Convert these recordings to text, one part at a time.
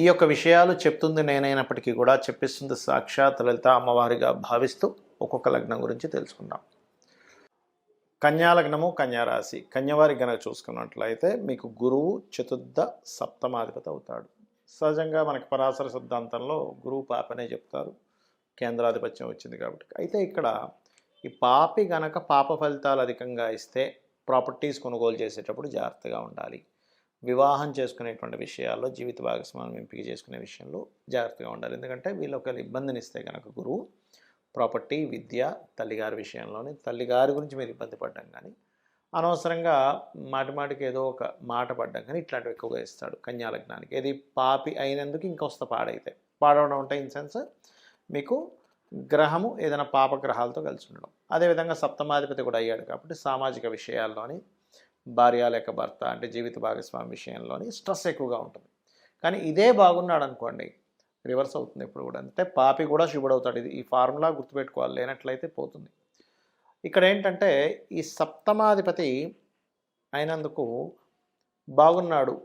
ఈ యొక్క విషయాలు చెప్తుంది నేనైనప్పటికీ కూడా చెప్పిస్తుంది సాక్షాత్ లలిత అమ్మవారిగా భావిస్తూ ఒక్కొక్క లగ్నం గురించి తెలుసుకుందాం. కన్యాలగ్నము కన్యారాశి కన్యవారి గనక చూసుకున్నట్లయితే మీకు గురువు చతుర్థ సప్తమాధిపతి అవుతాడు. సహజంగా మనకి పరాశర సిద్ధాంతంలో గురువు పాపనే చెప్తారు. కేంద్రాధిపత్యం వచ్చింది కాబట్టి. అయితే ఇక్కడ ఈ పాపి గనక పాప ఫలితాలు అధికంగా ఇస్తే ప్రాపర్టీస్ కొనుగోలు చేసేటప్పుడు జాగ్రత్తగా ఉండాలి. వివాహం చేసుకునేటువంటి విషయాల్లో జీవిత భాగస్వామ్యం ఎంపిక చేసుకునే విషయంలో జాగ్రత్తగా ఉండాలి. ఎందుకంటే వీళ్ళు ఒకవేళ ఇబ్బందిని ఇస్తే కనుక గురువు ప్రాపర్టీ విద్య తల్లిగారి విషయంలోని తల్లిగారి గురించి మీరు ఇబ్బంది పడ్డం కానీ అనవసరంగా మాటి మాటికి ఏదో ఒక మాట పడ్డం కానీ ఇట్లాంటివి ఎక్కువగా ఇస్తాడు కన్యాలగ్నానికి. ఏది పాపి అయినందుకు ఇంకొస్త పాడైతే. పాడవడం అంటే ఇన్ సెన్స్ మీకు గ్రహము ఏదైనా పాప గ్రహాలతో కలిసి ఉండడం. అదేవిధంగా సప్తమాధిపతి కూడా అయ్యాడు కాబట్టి సామాజిక విషయాల్లోని భార్య లేక భర్త అంటే జీవిత భాగస్వామి విషయంలోని స్ట్రెస్ ఎక్కువగా ఉంటుంది. కానీ ఇదే బాగున్నాడు అనుకోండి రివర్స్ అవుతుంది ఎప్పుడు కూడా. అంటే పాపి కూడా శుభుడవుతాడు. ఇది ఈ ఫార్ములా గుర్తుపెట్టుకోవాలి. లేనట్లయితే పోతుంది. ఇక్కడ ఏంటంటే ఈ సప్తమాధిపతి అయినందుకు బాగున్నాడు.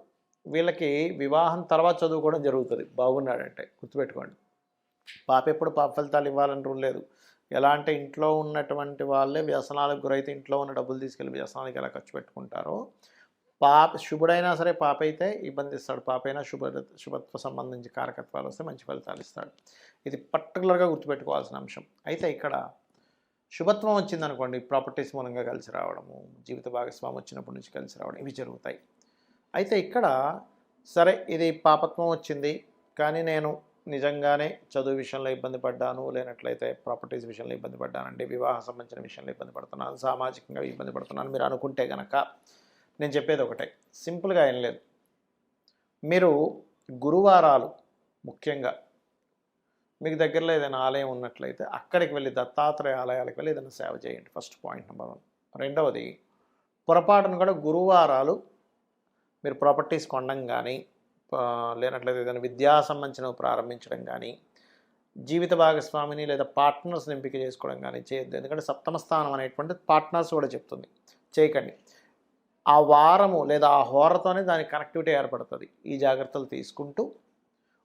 వీళ్ళకి వివాహం తర్వాత చదువుకోవడం జరుగుతుంది. బాగున్నాడంటే గుర్తుపెట్టుకోండి. పాప ఎప్పుడు పాప ఫలితాలు ఇవ్వాలని రూల్ లేదు. ఎలా అంటే ఇంట్లో ఉన్నటువంటి వాళ్ళే వ్యసనాలకు గురైతే ఇంట్లో ఉన్న డబ్బులు తీసుకెళ్ళి వ్యసనానికి ఎలా ఖర్చు పెట్టుకుంటారో పాప శుభుడైనా సరే పాప అయితే ఇబ్బంది ఇస్తాడు. పాప అయినా శుభ శుభత్వ సంబంధించి కారకత్వాలు వస్తే మంచి ఫలితాలు ఇస్తాడు. ఇది పర్టికులర్గా గుర్తుపెట్టుకోవాల్సిన అంశం. అయితే ఇక్కడ శుభత్వం వచ్చిందనుకోండి ప్రాపర్టీస్ మూలంగా కలిసి రావడము జీవిత భాగస్వామి వచ్చినప్పటి నుంచి కలిసి రావడం ఇవి జరుగుతాయి. అయితే ఇక్కడ సరే ఇది పాపత్వం వచ్చింది కానీ నేను నిజంగానే చదువు విషయంలో ఇబ్బంది పడ్డాను లేనట్లయితే ప్రాపర్టీస్ విషయంలో ఇబ్బంది పడ్డానండి వివాహ సంబంధించిన విషయంలో ఇబ్బంది పడుతున్నాను సామాజికంగా ఇబ్బంది పడుతున్నాను. మీరు అనుకుంటే కనుక నేను చెప్పేది ఒకటే సింపుల్గా ఏం లేదు. మీరు గురువారాలు ముఖ్యంగా మీకు దగ్గరలో ఏదైనా ఆలయం ఉన్నట్లయితే అక్కడికి వెళ్ళి దత్తాత్రేయ ఆలయాలకు వెళ్ళి ఏదైనా సేవ చేయండి. First point number one. రెండవది పొరపాటును కూడా గురువారాలు మీరు ప్రాపర్టీస్ కొనడం కానీ లేనట్లయితే ఏదైనా విద్యా సంబంధించినవి ప్రారంభించడం కానీ జీవిత భాగస్వామిని లేదా పార్ట్నర్స్ని ఎంపిక చేసుకోవడం కానీ చేయొద్దు. ఎందుకంటే సప్తమ స్థానం అనేటువంటి పార్ట్నర్స్ కూడా చెప్తుంది. చేయకండి. ఆ వారము లేదా ఆ హోరతోనే దాని కనెక్టివిటీ ఏర్పడుతుంది. ఈ జాగ్రత్తలు తీసుకుంటూ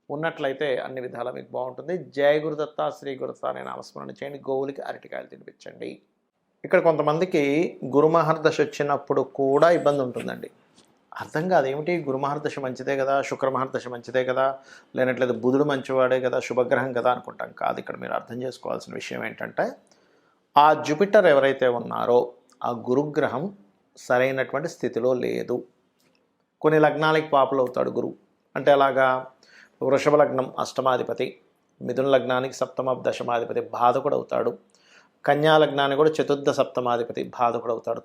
ఉన్నట్లయితే అన్ని విధాలా మీకు బాగుంటుంది. జయ గురుదత్త శ్రీ గురుదత్త అనే నామస్మరణ చేయండి. గోవులకి అరటికాయలు తినిపించండి. ఇక్కడ కొంతమందికి గురుమహర్దశ వచ్చినప్పుడు కూడా ఇబ్బంది ఉంటుందండి. అర్థం కాదు. ఏమిటి? గురుమహర్దశ మంచిదే కదా శుక్రమహర్దశ మంచిదే కదా లేనట్లేదు బుధుడు మంచివాడే కదా శుభగ్రహం కదా అనుకుంటాం. కాదు ఇక్కడ మీరు అర్థం చేసుకోవాల్సిన విషయం ఏంటంటే ఆ జూపిటర్ ఎవరైతే ఉన్నారో ఆ గురుగ్రహం సరైనటువంటి స్థితిలో లేదు. కొన్ని లగ్నాలకి పాపులు అవుతాడు గురువు అంటే అలాగా వృషభ లగ్నం అష్టమాధిపతి మిథున లగ్నానికి సప్తమ దశమాధిపతి బాధకుడు అవుతాడు. కన్యాలగ్నాన్ని కూడా చతుర్థ సప్తమాధిపతి బాధకుడు అవుతాడు.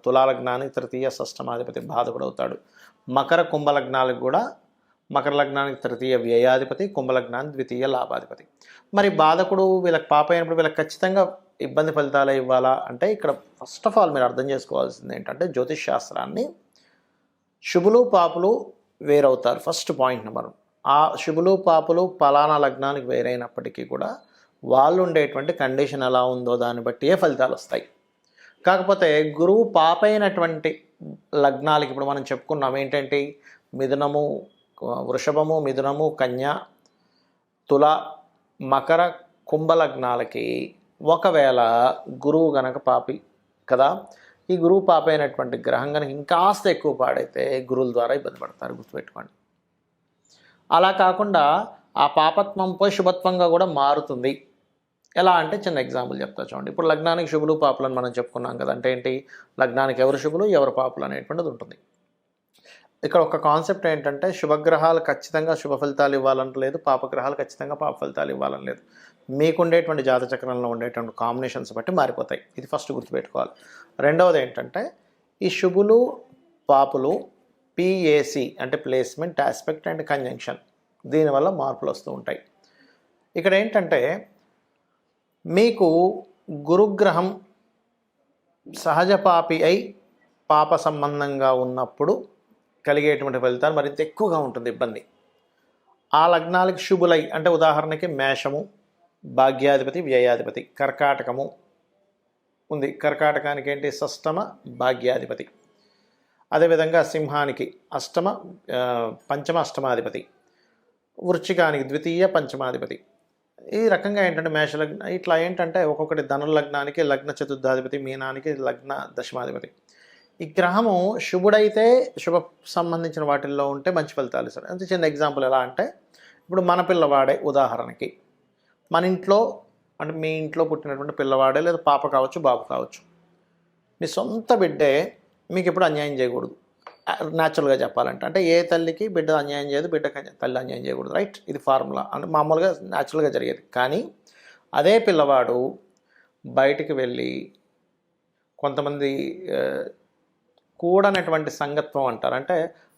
తృతీయ షష్టమాధిపతి బాధకుడు అవుతాడు. మకర కుంభ లగ్నాలకు కూడా మకర లగ్నానికి తృతీయ వ్యయాధిపతి కుంభలగ్నానికి ద్వితీయ లాభాధిపతి. మరి బాధకుడు వీళ్ళకి పాప అయినప్పుడు వీళ్ళకి ఖచ్చితంగా ఇబ్బంది ఫలితాలే ఇవ్వాలా అంటే ఇక్కడ ఫస్ట్ ఆఫ్ ఆల్ మీరు అర్థం చేసుకోవాల్సింది ఏంటంటే జ్యోతిష్ శాస్త్రాన్ని శుభులు పాపులు వేరవుతారు. ఫస్ట్ పాయింట్ నెంబర్ ఆ శుభులు పాపులు పలానా లగ్నానికి వేరైనప్పటికీ కూడా వాళ్ళు ఉండేటువంటి కండిషన్ ఎలా ఉందో దాన్ని బట్టి ఏ ఫలితాలు వస్తాయి. కాకపోతే గురువు పాపైనటువంటి లగ్నాలకి ఇప్పుడు మనం చెప్పుకున్నాం ఏంటంటే మిథునము వృషభము మిథునము కన్య తుల మకర కుంభ లగ్నాలకి ఒకవేళ గురువు గనక పాపి కదా ఈ గురువు పాప అయినటువంటి గ్రహం కనుక ఇంకాస్త ఎక్కువ పాడైతే గురువుల ద్వారా ఇబ్బంది పడతారు గుర్తుపెట్టుకోండి. అలా కాకుండా ఆ పాపత్వం పోయి శుభత్వంగా కూడా మారుతుంది. ఎలా అంటే చిన్న ఎగ్జాంపుల్ చెప్తా చూడండి. ఇప్పుడు లగ్నానికి శుభులు పాపులు అని మనం చెప్పుకున్నాం కదా అంటే ఏంటి? లగ్నానికి ఎవరు శుభులు ఎవరు పాపులు అనేటువంటిది ఉంటుంది. ఇక్కడ ఒక కాన్సెప్ట్ ఏంటంటే శుభగ్రహాలు ఖచ్చితంగా శుభ ఫలితాలు ఇవ్వాలని లేదు పాపగ్రహాలు ఖచ్చితంగా పాప ఫలితాలు ఇవ్వాలని లేదు. మీకు ఉండేటువంటి జాత చక్రంలో ఉండేటువంటి కాంబినేషన్స్ బట్టి మారిపోతాయి. ఇది ఫస్ట్ గుర్తుపెట్టుకోవాలి. రెండవది ఏంటంటే ఈ శుభులు పాపులు పిఏసి అంటే ప్లేస్మెంట్ ఆస్పెక్ట్ అండ్ కంజంక్షన్ దీనివల్ల మార్పులు వస్తూ ఉంటాయి. ఇక్కడ ఏంటంటే మీకు గురుగ్రహం సహజ పాపి అయి పాప సంబంధంగా ఉన్నప్పుడు కలిగేటువంటి ఫలితాలు మరింత ఎక్కువగా ఉంటుంది ఇబ్బంది. ఆ లగ్నాలకి శుభులై అంటే ఉదాహరణకి మేషము భాగ్యాధిపతి వ్యయాధిపతి కర్కాటకము ఉంది. కర్కాటకానికి ఏంటి? షష్టమ భాగ్యాధిపతి. అదేవిధంగా సింహానికి అష్టమ పంచమ అష్టమాధిపతి వృచ్చికానికి ద్వితీయ పంచమాధిపతి. ఈ రకంగా ఏంటంటే మేషలగ్న ఇట్లా ఏంటంటే ఒక్కొక్కటి ధనుర్లగ్నానికి లగ్న చతుర్థాధిపతి మీనానికి లగ్న దశమాధిపతి. ఈ గ్రహము శుభుడైతే శుభ సంబంధించిన వాటిల్లో ఉంటే మంచి ఫలితాలు ఇస్తారు అంటే చిన్న ఎగ్జాంపుల్ ఎలా అంటే ఇప్పుడు మన పిల్లవాడే ఉదాహరణకి. మన ఇంట్లో అంటే మీ ఇంట్లో పుట్టినటువంటి పిల్లవాడే లేదా పాప కావచ్చు బాబు కావచ్చు. మీ సొంత బిడ్డే మీకు ఎప్పుడు అన్యాయం చేయకూడదు. న్యాచురల్గా చెప్పాలంటే అంటే ఏ తల్లికి బిడ్డ అన్యాయం చేయదు బిడ్డకి తల్లి అన్యాయం చేయకూడదు. రైట్? ఇది ఫార్ములా. అంటే మామూలుగా న్యాచురల్గా జరిగేది. కానీ అదే పిల్లవాడు బయటికి వెళ్ళి కొంతమంది కూడనటువంటి సంగత్వం అంటారు. అంటే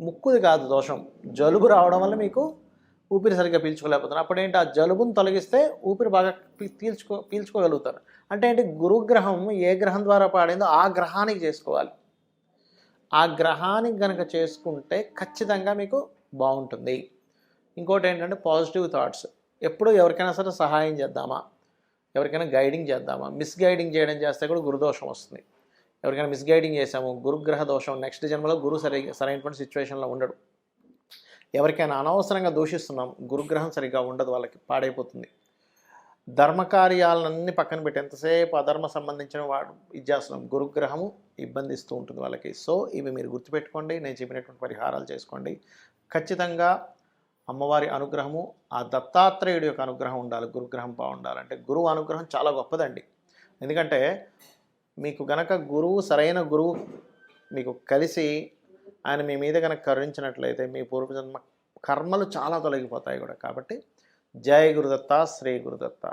ముక్కుది కాదు దోషం. జలుబు రావడం వల్ల మీకు ఊపిరి సరిగ్గా పీల్చుకోలేకపోతున్నారు. అప్పుడేంటి? ఆ జలుబును తొలగిస్తే ఊపిరి బాగా పీల్చుకో పీల్చుకోగలుగుతారు. అంటే ఏంటి? గురుగ్రహం ఏ గ్రహం ద్వారా పాడిందో ఆ గ్రహానికి చేసుకోవాలి. ఆ గ్రహానికి కనుక చేసుకుంటే ఖచ్చితంగా మీకు బాగుంటుంది. ఇంకోటి ఏంటంటే పాజిటివ్ థాట్స్. ఎప్పుడు ఎవరికైనా సరే సహాయం చేద్దామా? ఎవరికైనా గైడింగ్ చేద్దామా? మిస్గైడింగ్ చేయడం చేస్తే కూడా గురుదోషం వస్తుంది. ఎవరికైనా మిస్గైడింగ్ చేసాము గురుగ్రహ దోషం నెక్స్ట్ జన్మలో గురువు సరి సరైనటువంటి సిచ్యువేషన్లో ఉండడు. ఎవరికైనా అనవసరంగా దూషిస్తున్నాం గురుగ్రహం సరిగ్గా ఉండదు వాళ్ళకి పాడైపోతుంది. ధర్మకార్యాలన్నీ పక్కన పెట్టి ఎంతసేపు అధర్మ సంబంధించిన వాడు ఇది చేస్తున్నాం గురుగ్రహము ఇబ్బందిస్తూ ఉంటుంది వాళ్ళకి. సో ఇవి మీరు గుర్తుపెట్టుకోండి నేను చెప్పినటువంటి పరిహారాలు చేసుకోండి. ఖచ్చితంగా అమ్మవారి అనుగ్రహము ఆ దత్తాత్రేయుడి యొక్క అనుగ్రహం ఉండాలి గురుగ్రహం బాగుండాలంటే. గురువు అనుగ్రహం చాలా గొప్పదండి. ఎందుకంటే మీకు గనక గురువు సరైన గురువు మీకు కలిసి ఆయన మీ మీద కనుక కరుణించినట్లయితే మీ పూర్వజన్మ కర్మలు చాలా తొలగిపోతాయి కూడా. కాబట్టి జయ గురుదత్త శ్రీ గురుదత్త.